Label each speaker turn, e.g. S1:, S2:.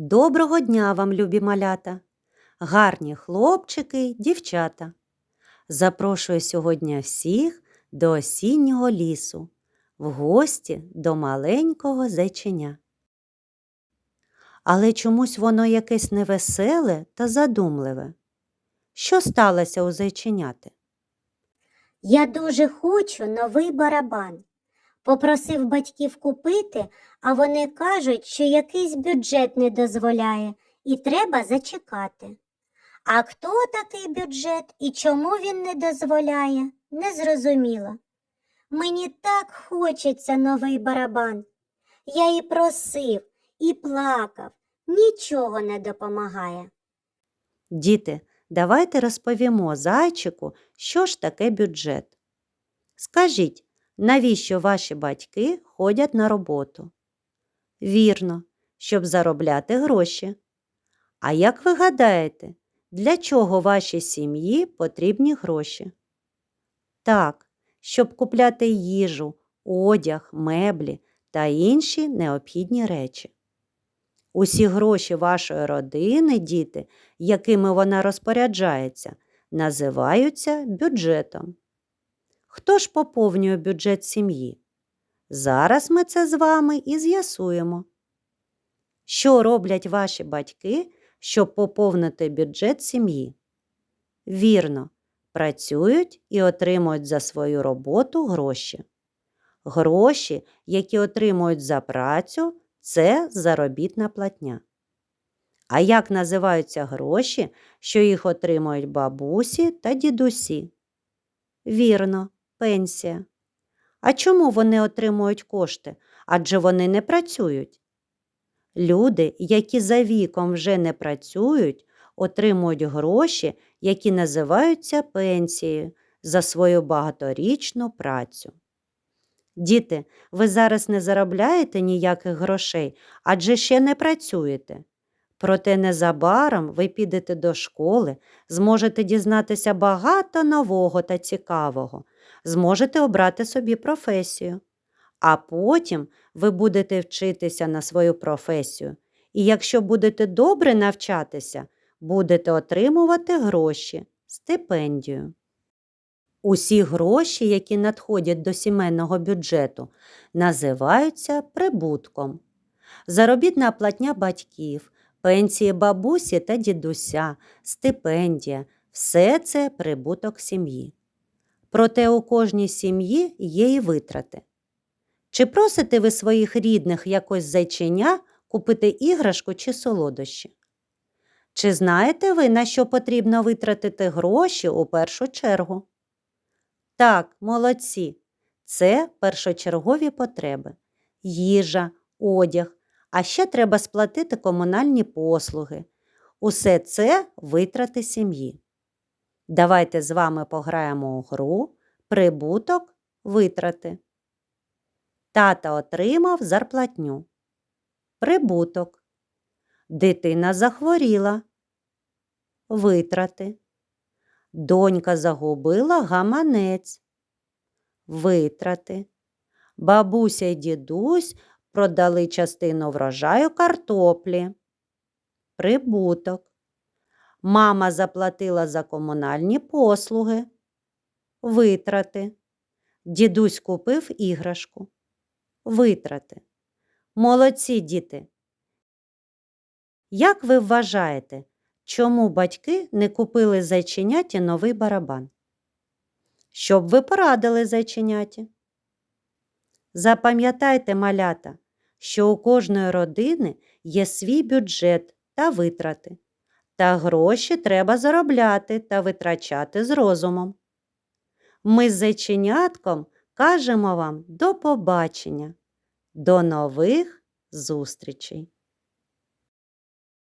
S1: Доброго дня вам, любі малята, гарні хлопчики, дівчата. Запрошую сьогодні всіх до осіннього лісу, в гості до маленького зайченя. Але чомусь воно якесь невеселе та задумливе. Що сталося у зайченяти?
S2: Я дуже хочу новий барабан. Попросив батьків купити, а вони кажуть, що якийсь бюджет не дозволяє і треба зачекати. А хто такий бюджет і чому він не дозволяє, не зрозуміла. Мені так хочеться новий барабан. Я і просив, і плакав, нічого не допомагає.
S1: Діти, давайте розповімо зайчику, що ж таке бюджет. Скажіть, навіщо ваші батьки ходять на роботу? Вірно, щоб заробляти гроші. А як ви гадаєте, для чого вашій сім'ї потрібні гроші? Так, щоб купляти їжу, одяг, меблі та інші необхідні речі. Усі гроші вашої родини, діти, якими вона розпоряджається, називаються бюджетом. Хто ж поповнює бюджет сім'ї? Зараз ми це з вами і з'ясуємо. Що роблять ваші батьки, щоб поповнити бюджет сім'ї? Вірно, працюють і отримують за свою роботу гроші. Гроші, які отримують за працю, це заробітна платня. А як називаються гроші, що їх отримують бабусі та дідусі? Вірно, пенсія. А чому вони отримують кошти? Адже вони не працюють. Люди, які за віком вже не працюють, отримують гроші, які називаються пенсією за свою багаторічну працю. Діти, ви зараз не заробляєте ніяких грошей, адже ще не працюєте. Проте незабаром ви підете до школи, зможете дізнатися багато нового та цікавого, зможете обрати собі професію. А потім ви будете вчитися на свою професію. І якщо будете добре навчатися, будете отримувати гроші, стипендію. Усі гроші, які надходять до сімейного бюджету, називаються прибутком. Заробітна платня батьків, пенсії бабусі та дідуся, стипендія все це прибуток сім'ї. Проте у кожній сім'ї є і витрати. Чи просите ви своїх рідних якось зайченя купити іграшку чи солодощі? Чи знаєте ви, на що потрібно витратити гроші у першу чергу? Так, молодці. Це першочергові потреби їжа, одяг, а ще треба сплатити комунальні послуги. Усе це витрати сім'ї. Давайте з вами пограємо у гру прибуток витрати. Тата отримав зарплатню. Прибуток. Дитина захворіла. Витрати. Донька загубила гаманець. Витрати. Бабуся й дідусь продали частину врожаю картоплі. Прибуток. Мама заплатила за комунальні послуги. Витрати. Дідусь купив іграшку. Витрати. Молодці діти. Як ви вважаєте, чому батьки не купили зайченяті новий барабан? Щоб ви порадили зайченяті? Запам'ятайте, малята, що у кожної родини є свій бюджет та витрати, та гроші треба заробляти та витрачати з розумом. Ми з зайченятком кажемо вам до побачення, до нових зустрічей!